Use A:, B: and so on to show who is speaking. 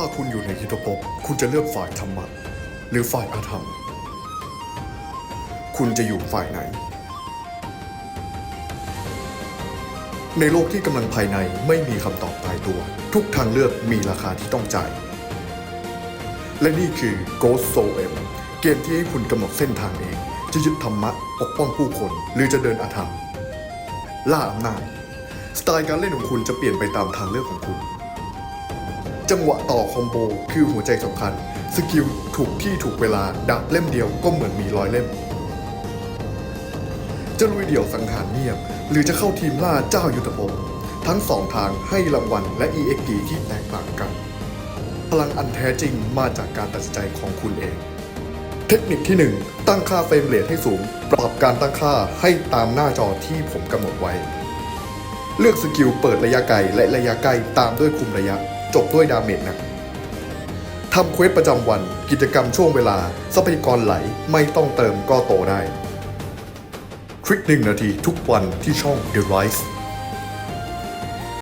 A: ถ้าคุณอยู่ในยุทธภพคุณจะเลือกฝ่ายธรรมะ หรือฝ่ายอาธรรม คุณจะอยู่ฝ่ายไหน ในโลกที่กำลังภายในไม่มีคำตอบตายตัว ทุกทางเลือกมีราคาที่ต้องจ่าย และนี่คือ Ghost Soul M เกมที่ให้คุณกำหนดเส้นทางเอง จะยึดธรรมะปกป้องผู้คน หรือจะเดินอาธรรม ล่าอำนาจสไตล์การเล่นของคุณจะเปลี่ยนไปตามทางเลือกของคุณ จังหวะต่อคอมโบคือหัวใจสำคัญ สกิลถูกที่ถูกเวลาดาบเล่มเดียวก็เหมือนมีร้อยเล่ม จะลุยเดี่ยวสังหารเงียบ หรือจะเข้าทีมล่าเจ้ายุทธภพทั้งสองทางให้รางวัลและ EXP ที่แตกต่างกัน พลังอันแท้จริงมาจากการตัดสินใจของคุณเอง เทคนิคที่ 1 ตั้งค่าเฟรมเรทให้สูง ปรับการตั้งค่าให้ตามหน้าจอที่ผมกำหนดไว้ เลือกสกิลเปิดระยะไกลและระยะใกล้ตามด้วยคุมระยะ จบด้วยดาเมจหนักทำเควสประจำวัน กิจกรรมช่วงเวลา ทรัพยากรไหลไม่ต้องเติมก็โตได้ คลิกหนึ่งนาทีทุกวันที่ช่อง The Rise